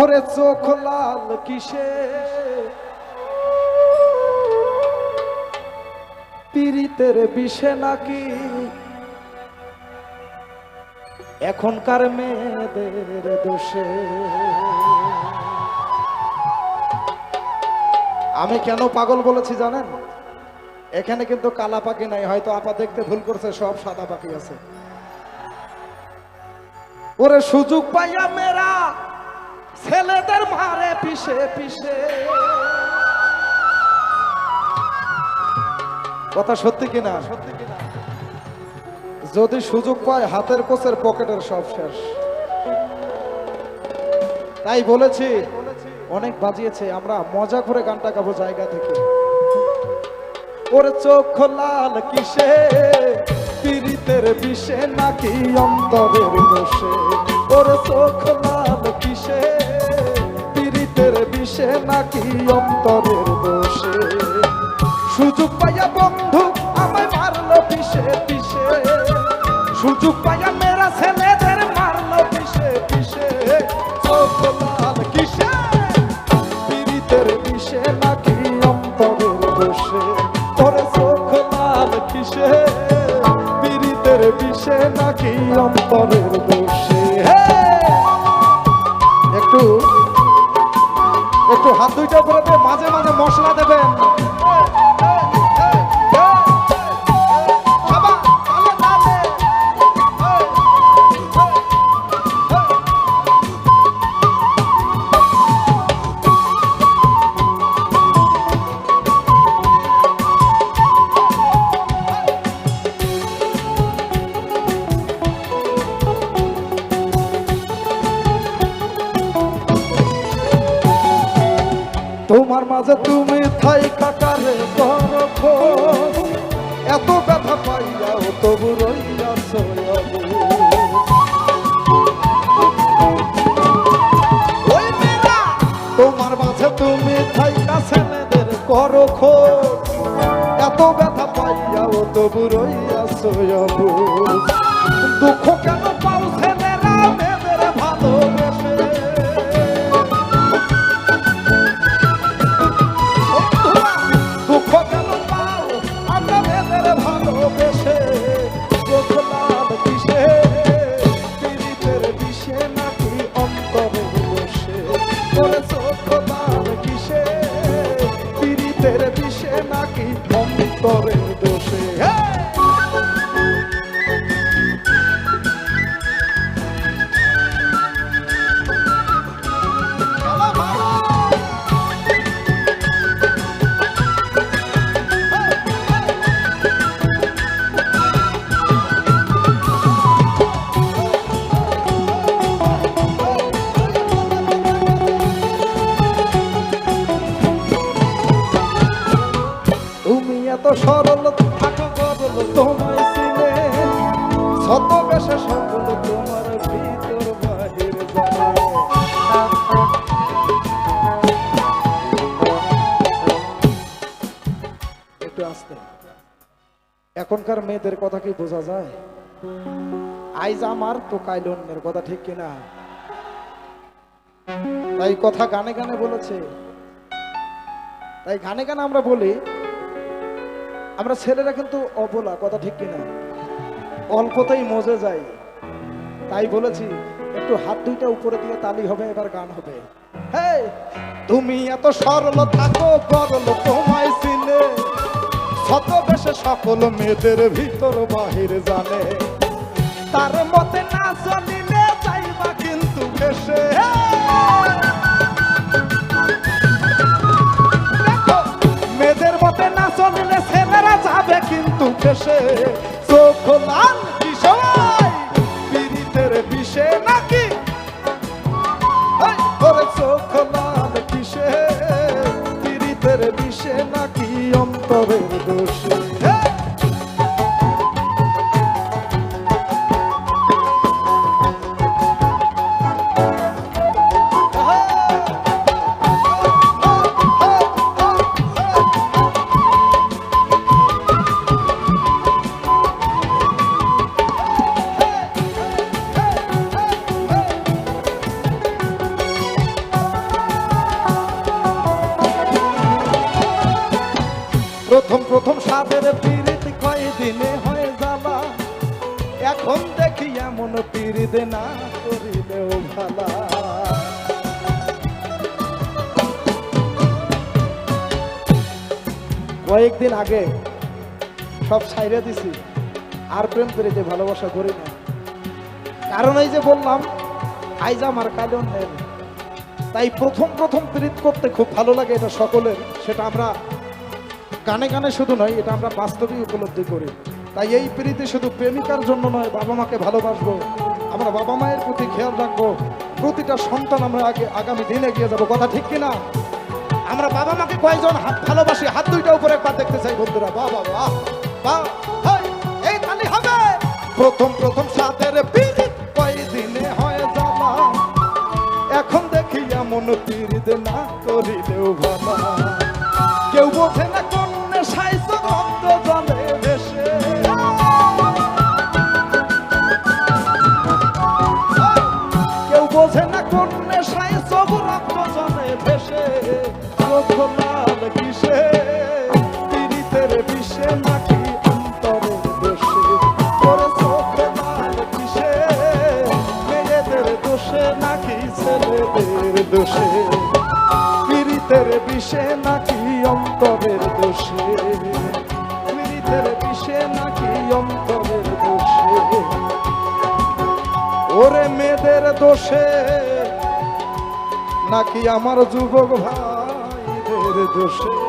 ওরে চোখ লাল কিসে? পীড়িতের বিষে নাকি? এখনকার মেয়েদের দোষে। আমি কেন পাগল বলেছি জানেন? এখানে কিন্তু কালা পাখি নাই, হয়তো আপা দেখতে ভুল করছে, সব সাদা পাখি আছে। ওরে সুযোগ পাইয়া মেরা ছেলেদের মারে পিছে পিছে কথা সত্যি কিনা? সত্যি কিনা যদি সুযোগ পায়, হাতের কোষের পকেটের সব শেষ। তাই বলেছি, অনেক বাজিয়েছে, আমরা মজা করে গানটা গাবো জায়গা থেকে। ওরে চোখ লাল কিসে? পীড়িতের বিষে নাকি অন্তরের দোষে? ওরে চোখ লাল বিষে নাকি অন্তরের দোষে? সুযোগ পাইয়া বন্ধু আমায় মারলো পিছে পিছে সুযোগ পাইয়া মেরা ছেলেদের মারলো পিছে পিছে চোখ লাল কিসে? পীড়িতের বিষে নাকি অন্তরের দোষে? তোরে চোখ লাল কিসে? পীড়িতের বিষে নাকি অন্তরের দোষে! একটু একটু হাত দুইটা উপরে মাঝে মাঝে মশলা দেবেন। মাঝে তুমি থাই কাকারে। এত ব্যথা পাইয়াও তবু ওই মেয়েরা, তোমার মাঝে তুমি থাইকা ছেলেদের করো খোঁজ এত ব্যথা পাইয়াও তবু রইয়াছ দুঃখ কেন পাও তোরে সরল তোমায় শত সকল তোমার ভিতর বাহির একটু আসতে। এখনকার মেয়েদের কথা কি বোঝা যায়? আইজ আমার তো কাইল অন্যের কথা ঠিক কিনা? তাই কথা গানে গানে বলেছে। তাই গানে গানে আমরা বলি আমরা ছেলেরা কিন্তু অবলা, কথা ঠিক কিনা? অল্পতেই মজে যাই তাই বলেছি, একটু হাত দুইটা উপরে দিয়ে তালি হবে, এবার গান হবে। তুমি এত সরল থাকো, করল তোমায় চিনে। শত বেশে সকল মেয়েদের ভিতর বাহির জানে। তার মতে না চলিলে ভেসে চোখ লাল কিশোর পীড়িতের বিষে নাকি? চোখ লাল কিসে পীড়িতের বিষে নাকি অন্তরের দোষে? হে! দেখি এমন পিরিতে না করিলেও ভালা। কয়েকদিন আগে সব ছাইরে দিছি, আর প্রেম পেরেতে ভালোবাসা করি না। কারণ এই যে বললাম, আইজ আমার কাল অন্যের। তাই প্রথম প্রথম প্রীত করতে খুব ভালো লাগে এটা সকলের, সেটা আমরা গানে গানে শুধু নয়, এটা আমরা বাস্তবেই উপলব্ধি করি। তাই এই প্রীতি শুধু প্রেমিকার জন্য নয়, বাবা মাকে ভালোবাসবো। আমরা বাবা মায়ের প্রতি খেয়াল রাখব। প্রতিটা সন্তান আমরা আগে আগামী দিনে গিয়ে যাব। কথা ঠিক কিনা? আমরা বাবা মাকে কয়েকজন হাত ভালোবাসি? হাত দুইটা উপরে একবার দেখতে চাই, বন্ধুরা। বাহ বাহ বাহ এই হবে। প্রথম প্রথম সাথের প্রীতি কয়দিনে হয় জানা? এখন দেখি এমন পীড়িত না করিলেও ভাবা না কোন সাইজ রক্ত জলে ভেসে। চোখ লাল কিসে? পীড়িতের বিষে নাকি অন্তরের দোষে করে চোখ লাল কিসে? মেয়েদের দোষে নাকি ছেলেদের দোষে? পীড়িতের বিষে নাকি অন্তরের দোষে? পীড়িতের বিষে নাকি অন্তরের ওরে দোষে। নাকি আমার যুবক ভাইদের দোষে?